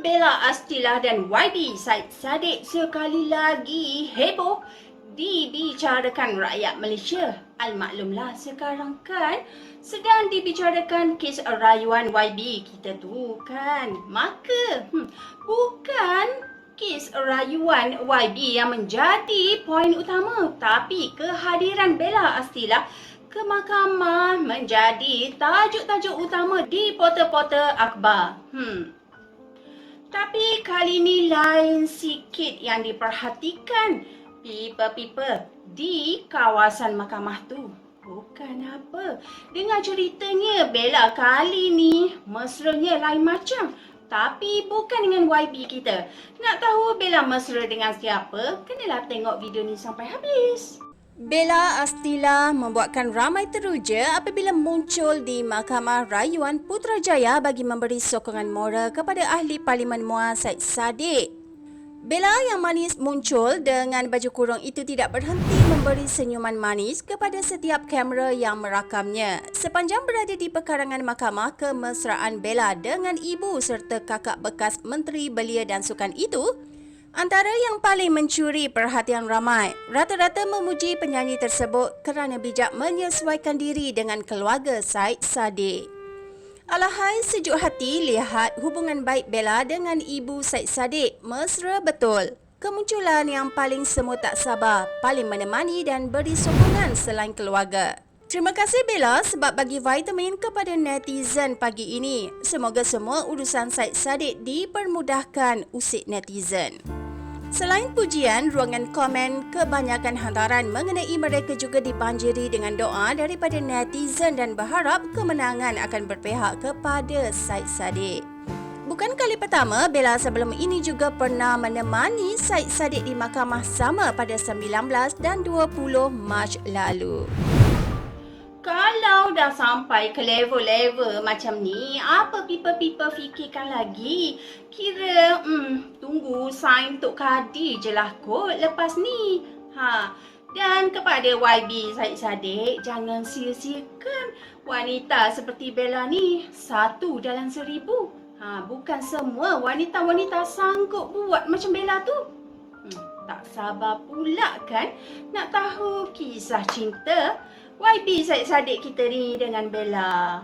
Bella Astila dan YB Said Saddiq sekali lagi heboh dibicarakan rakyat Malaysia. Al-maklumlah sekarang kan sedang dibicarakan kes rayuan YB kita tu kan. Maka hmm, bukan kes rayuan YB yang menjadi poin utama tapi kehadiran Bella Astila ke mahkamah menjadi tajuk-tajuk utama di portal-portal akhbar. Hmm. Kali ni lain sikit yang diperhatikan people-people di kawasan mahkamah tu. Bukan apa. Dengar ceritanya Bella kali ni mesranya lain macam. Tapi bukan dengan YB kita. Nak tahu Bella mesra dengan siapa? Kenalah tengok video ni sampai habis. Bella Astila membuatkan ramai teruja apabila muncul di Mahkamah Rayuan Putrajaya bagi memberi sokongan moral kepada ahli Parlimen Muar Said Saddiq. Bella yang manis muncul dengan baju kurung itu tidak berhenti memberi senyuman manis kepada setiap kamera yang merakamnya. Sepanjang berada di pekarangan mahkamah, kemesraan Bella dengan ibu serta kakak bekas Menteri Belia dan Sukan itu Antara yang paling mencuri perhatian ramai, rata-rata memuji penyanyi tersebut kerana bijak menyesuaikan diri dengan keluarga Said Saddiq. Alahai sejuk hati lihat hubungan baik Bella dengan ibu Said Saddiq mesra betul. Kemunculan yang paling semua tak sabar, paling menemani dan beri sokongan selain keluarga. Terima kasih Bella sebab bagi vitamin kepada netizen pagi ini. Semoga semua urusan Said Saddiq dipermudahkan usik netizen. Selain pujian, ruangan komen kebanyakan hantaran mengenai mereka juga dibanjiri dengan doa daripada netizen dan berharap kemenangan akan berpihak kepada Said Saddiq. Bukan kali pertama, Bella sebelum ini juga pernah menemani Said Saddiq di mahkamah sama pada 19 dan 20 Mac lalu. Kalau dah sampai ke level-level macam ni, apa people-people fikirkan lagi? Kira, hmm, tunggu sign Tok Kadi je lah kot lepas ni. Ha, dan kepada YB Said Saddiq, jangan sia-siakan wanita seperti Bella ni satu dalam seribu. Ha, bukan semua wanita-wanita sanggup buat macam Bella tu. Hmm, tak sabar pula kan nak tahu kisah cinta YB Said Saddiq kita ni dengan Bella.